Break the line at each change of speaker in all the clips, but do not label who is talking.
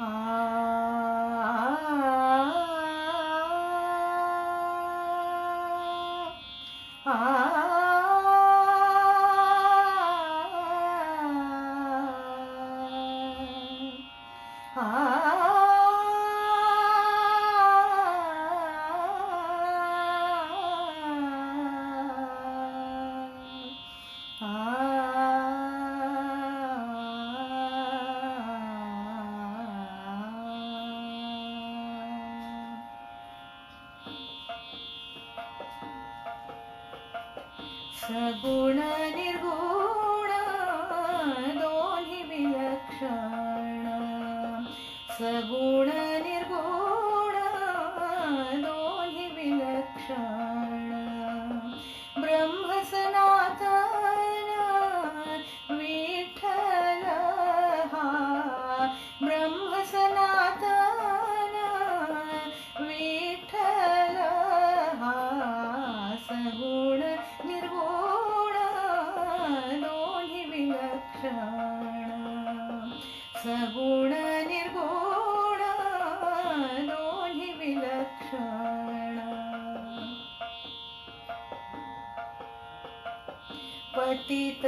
Uh, സഗുണ നിർഗുണ ദോഹി വിലക്ഷണ. സഗുണ നിർഗുണ ദോഹി വിലക്ഷണ. सगुण निर्गुण दोन्ही विलक्षण। पतित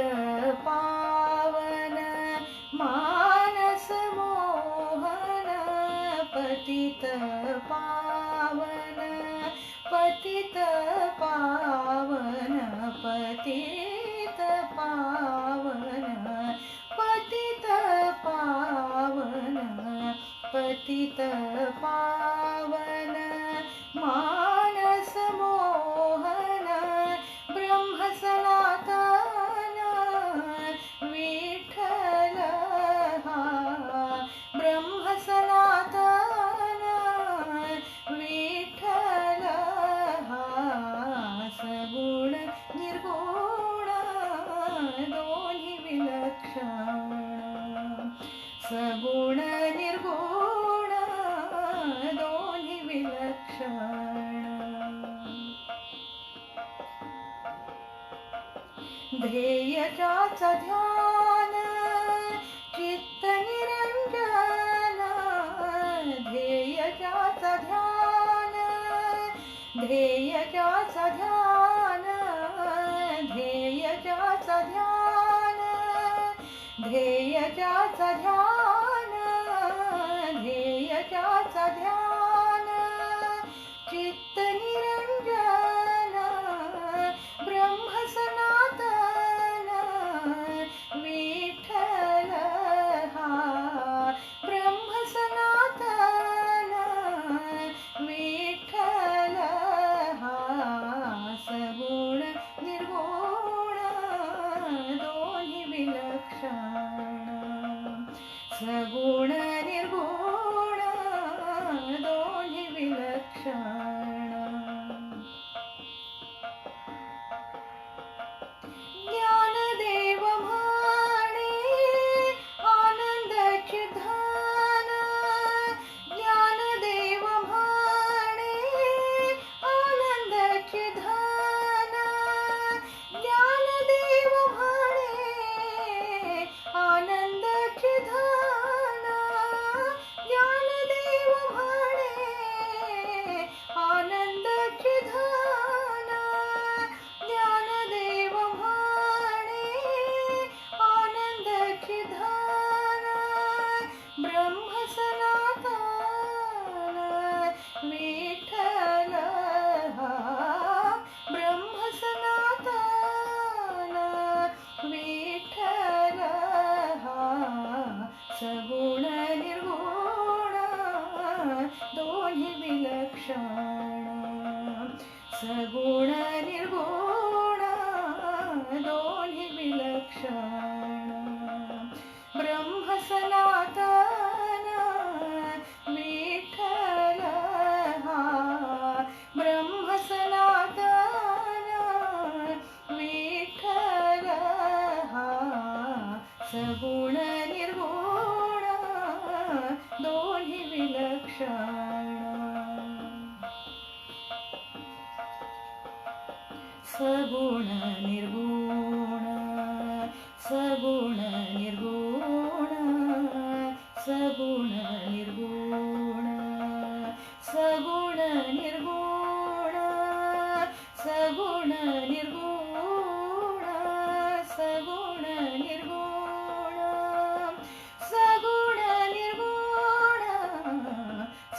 पावन मानस मोहन पतित पावन पतित पावन पतित पतित पावन मानस मोहन ब्रह्म सनातन विठ्ठल हा ब्रह्म सनातन विठ्ठल हा सगुण निर्गुण दोन्ही विलक्षण सगुण क्षण। ध्येयचा ध्यान चित्त निरंजन ध्येयचा ध्यान ध्येयचा ध्यान ध्येयचा ध्यान ध्येयचा ध्यान। सगुण दोन्ही विलक्षण सगुण निर्गुण दोन्ही विलक्षण സഗുണ നിർഗുണ സഗുണ നിർഗുണ സഗുണ നിർഗുണ സഗുണ നിർഗുണ സഗുണ നിർഗുണ സഗുണ നിർഗുണ സഗുണ നിർഗുണ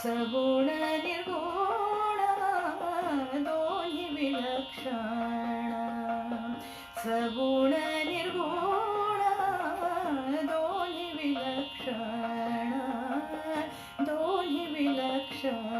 സഗുണ നിർഗുണ. വിള ക്ഷണ. സഗുണ നിർഗുണ ധോനി വിലക്ഷണ ധോനി വിലക്ഷണ.